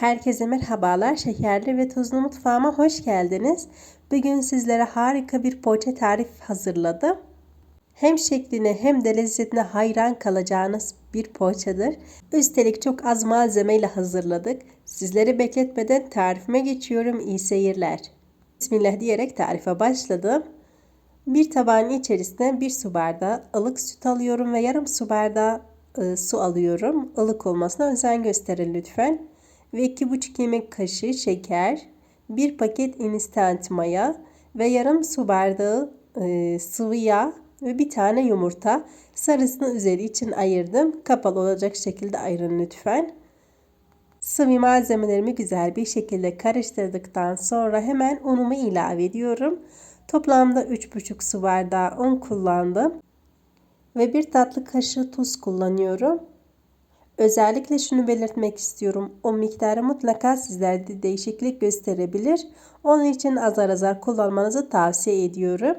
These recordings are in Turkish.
Herkese merhabalar. Şekerli ve tuzlu mutfağıma hoş geldiniz. Bugün sizlere harika bir poğaça tarif hazırladım. Hem şekline hem de lezzetine hayran kalacağınız bir poğaçadır. Üstelik çok az malzemeyle hazırladık. Sizleri bekletmeden tarifime geçiyorum. İyi seyirler. Bismillah diyerek tarife başladım. Bir tabağın içerisine bir su bardağı ılık süt alıyorum ve yarım su bardağı e, su alıyorum. Ilık olmasına özen gösterin lütfen ve 2,5 yemek kaşığı şeker, 1 paket instant maya ve yarım su bardağı e, sıvı yağ ve bir tane yumurta. Sarısını üzeri için ayırdım. Kapalı olacak şekilde ayırın lütfen. Sıvı malzemelerimi güzel bir şekilde karıştırdıktan sonra hemen unumu ilave ediyorum. Toplamda 3,5 su bardağı un kullandım. Ve bir tatlı kaşığı tuz kullanıyorum. Özellikle şunu belirtmek istiyorum. O miktarı mutlaka sizlerde değişiklik gösterebilir. Onun için azar azar kullanmanızı tavsiye ediyorum.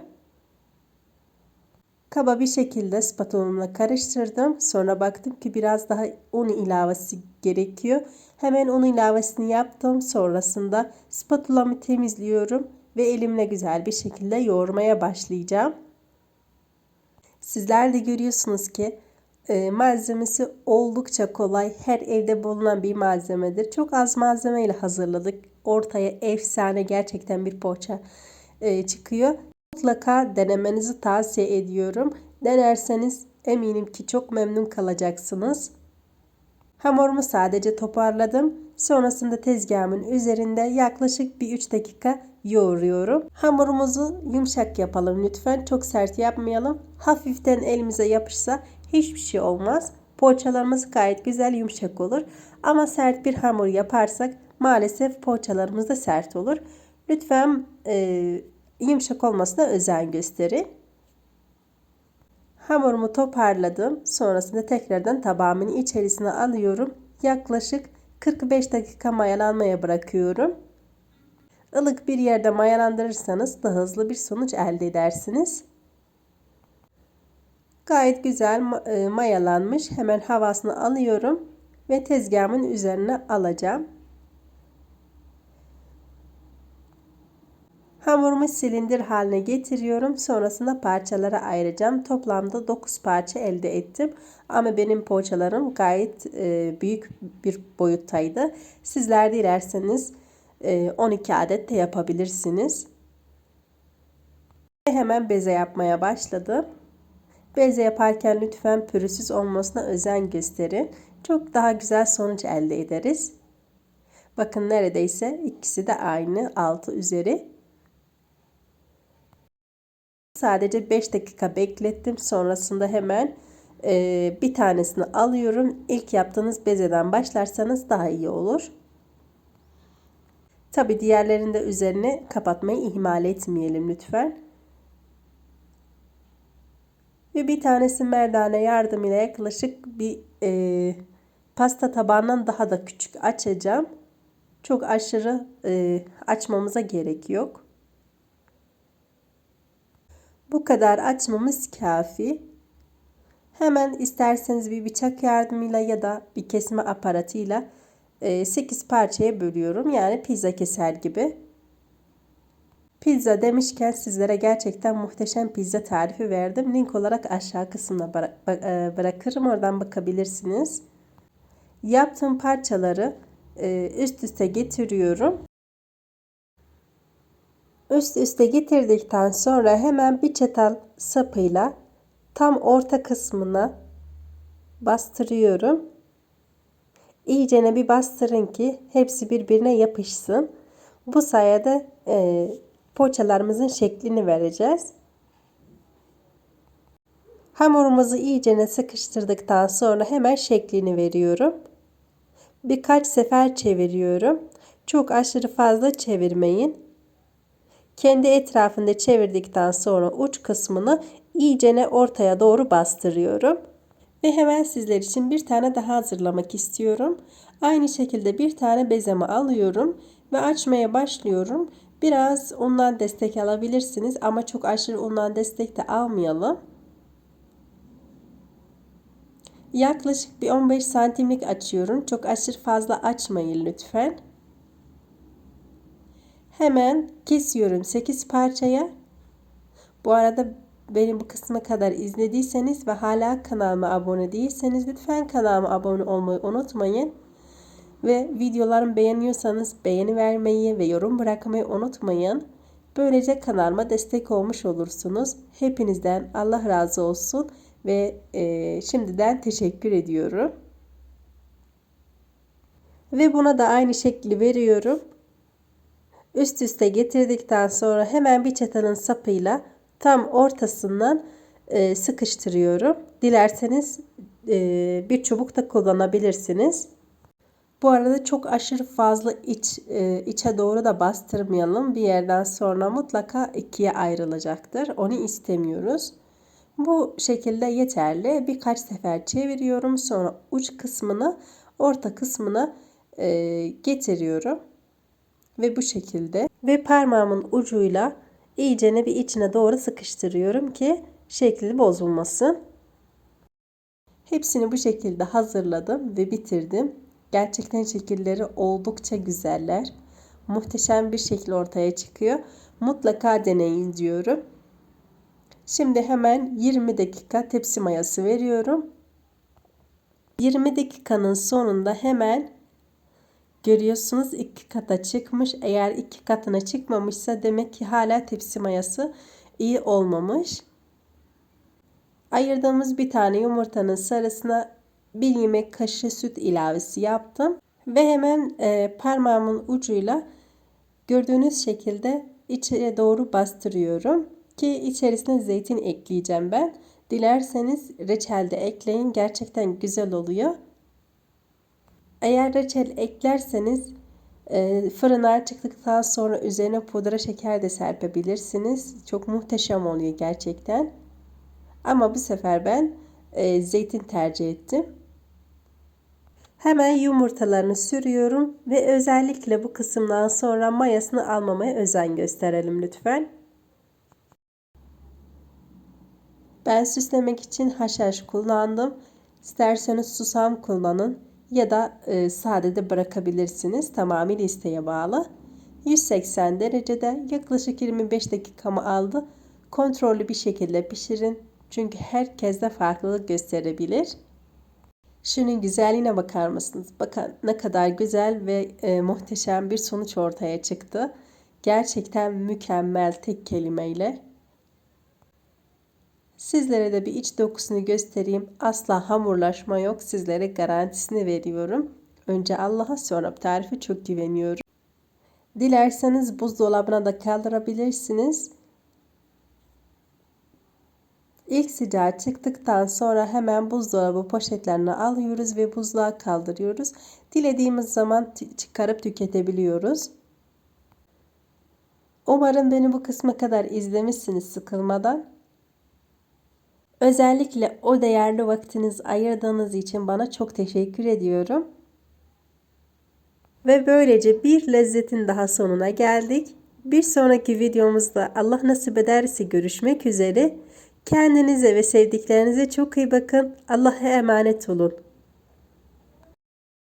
Kaba bir şekilde spatulamla karıştırdım. Sonra baktım ki biraz daha un ilavesi gerekiyor. Hemen un ilavesini yaptım. Sonrasında spatulamı temizliyorum ve elimle güzel bir şekilde yoğurmaya başlayacağım. Sizler de görüyorsunuz ki e, malzemesi oldukça kolay. Her evde bulunan bir malzemedir. Çok az malzeme ile hazırladık. Ortaya efsane gerçekten bir poğaça e, çıkıyor. Mutlaka denemenizi tavsiye ediyorum. Denerseniz eminim ki çok memnun kalacaksınız. Hamurumu sadece toparladım. Sonrasında tezgahımın üzerinde yaklaşık bir 3 dakika yoğuruyorum. Hamurumuzu yumuşak yapalım lütfen. Çok sert yapmayalım. Hafiften elimize yapışsa hiçbir şey olmaz. Poğaçalarımız gayet güzel yumuşak olur. Ama sert bir hamur yaparsak maalesef poğaçalarımız da sert olur. Lütfen e, yumuşak olmasına özen gösterin. Hamurumu toparladım. Sonrasında tekrardan tabağımın içerisine alıyorum. Yaklaşık 45 dakika mayalanmaya bırakıyorum. Ilık bir yerde mayalandırırsanız daha hızlı bir sonuç elde edersiniz. Gayet güzel e, mayalanmış. Hemen havasını alıyorum ve tezgahımın üzerine alacağım. Hamurumu silindir haline getiriyorum. Sonrasında parçalara ayıracağım. Toplamda 9 parça elde ettim. Ama benim poğaçalarım gayet e, büyük bir boyuttaydı. Sizler dilerseniz 12 adet de yapabilirsiniz. Hemen beze yapmaya başladım. Beze yaparken lütfen pürüzsüz olmasına özen gösterin. Çok daha güzel sonuç elde ederiz. Bakın neredeyse ikisi de aynı altı üzeri. Sadece 5 dakika beklettim. Sonrasında hemen e, bir tanesini alıyorum. İlk yaptığınız bezeden başlarsanız daha iyi olur. Tabi diğerlerinde üzerine kapatmayı ihmal etmeyelim lütfen. Ve bir tanesi merdane yardımıyla yaklaşık bir e, pasta tabağından daha da küçük açacağım. Çok aşırı e, açmamıza gerek yok. Bu kadar açmamız kafi. Hemen isterseniz bir bıçak yardımıyla ya da bir kesme aparatıyla 8 parçaya bölüyorum. Yani pizza keser gibi. Pizza demişken sizlere gerçekten muhteşem pizza tarifi verdim. Link olarak aşağı kısımda e, bırakırım. Oradan bakabilirsiniz. Yaptığım parçaları e, üst üste getiriyorum. Üst üste getirdikten sonra hemen bir çatal sapıyla tam orta kısmına bastırıyorum. İyicene bir bastırın ki hepsi birbirine yapışsın. Bu sayede e, poğaçalarımızın şeklini vereceğiz. Hamurumuzu iyicene sıkıştırdıktan sonra hemen şeklini veriyorum. Birkaç sefer çeviriyorum. Çok aşırı fazla çevirmeyin. Kendi etrafında çevirdikten sonra uç kısmını iyicene ortaya doğru bastırıyorum. Ve hemen sizler için bir tane daha hazırlamak istiyorum. Aynı şekilde bir tane bezemi alıyorum ve açmaya başlıyorum. Biraz undan destek alabilirsiniz ama çok aşırı undan destek de almayalım. Yaklaşık bir 15 santimlik açıyorum. Çok aşırı fazla açmayın lütfen. Hemen kesiyorum 8 parçaya. Bu arada beni bu kısma kadar izlediyseniz ve hala kanalıma abone değilseniz lütfen kanalıma abone olmayı unutmayın. Ve videolarımı beğeniyorsanız beğeni vermeyi ve yorum bırakmayı unutmayın. Böylece kanalıma destek olmuş olursunuz. Hepinizden Allah razı olsun ve e, şimdiden teşekkür ediyorum. Ve buna da aynı şekli veriyorum. Üst üste getirdikten sonra hemen bir çatanın sapıyla tam ortasından e, sıkıştırıyorum. Dilerseniz e, bir çubuk da kullanabilirsiniz. Bu arada çok aşırı fazla iç e, içe doğru da bastırmayalım. Bir yerden sonra mutlaka ikiye ayrılacaktır. Onu istemiyoruz. Bu şekilde yeterli. Birkaç sefer çeviriyorum. Sonra uç kısmını orta kısmına e, getiriyorum. Ve bu şekilde ve parmağımın ucuyla iyicene bir içine doğru sıkıştırıyorum ki şekli bozulmasın. Hepsini bu şekilde hazırladım ve bitirdim. Gerçekten şekilleri oldukça güzeller. Muhteşem bir şekil ortaya çıkıyor. Mutlaka deneyin diyorum. Şimdi hemen 20 dakika tepsi mayası veriyorum. 20 dakikanın sonunda hemen görüyorsunuz iki kata çıkmış. Eğer iki katına çıkmamışsa demek ki hala tepsi mayası iyi olmamış. Ayırdığımız bir tane yumurtanın sarısına bir yemek kaşığı süt ilavesi yaptım. Ve hemen e, parmağımın ucuyla gördüğünüz şekilde içeri doğru bastırıyorum. Ki içerisine zeytin ekleyeceğim ben. Dilerseniz reçel de ekleyin. Gerçekten güzel oluyor. Eğer reçel eklerseniz e, fırına çıktıktan sonra üzerine pudra şeker de serpebilirsiniz. Çok muhteşem oluyor gerçekten. Ama bu sefer ben e, zeytin tercih ettim. Hemen yumurtalarını sürüyorum ve özellikle bu kısımdan sonra mayasını almamaya özen gösterelim lütfen. Ben süslemek için haşhaş kullandım. İsterseniz susam kullanın ya da e, sade de bırakabilirsiniz. Tamamıyla isteğe bağlı. 180 derecede yaklaşık 25 dakikamı aldı. Kontrollü bir şekilde pişirin. Çünkü herkeste farklılık gösterebilir. Şunun güzelliğine bakar mısınız? Bakın ne kadar güzel ve e, muhteşem bir sonuç ortaya çıktı. Gerçekten mükemmel tek kelimeyle. Sizlere de bir iç dokusunu göstereyim. Asla hamurlaşma yok. Sizlere garantisini veriyorum. Önce Allah'a sonra tarife çok güveniyorum. Dilerseniz buzdolabına da kaldırabilirsiniz. İlk sıcağı çıktıktan sonra hemen buzdolabı poşetlerine alıyoruz ve buzluğa kaldırıyoruz. Dilediğimiz zaman çıkarıp tüketebiliyoruz. Umarım beni bu kısma kadar izlemişsiniz sıkılmadan. Özellikle o değerli vaktiniz ayırdığınız için bana çok teşekkür ediyorum. Ve böylece bir lezzetin daha sonuna geldik. Bir sonraki videomuzda Allah nasip ederse görüşmek üzere. Kendinize ve sevdiklerinize çok iyi bakın. Allah'a emanet olun.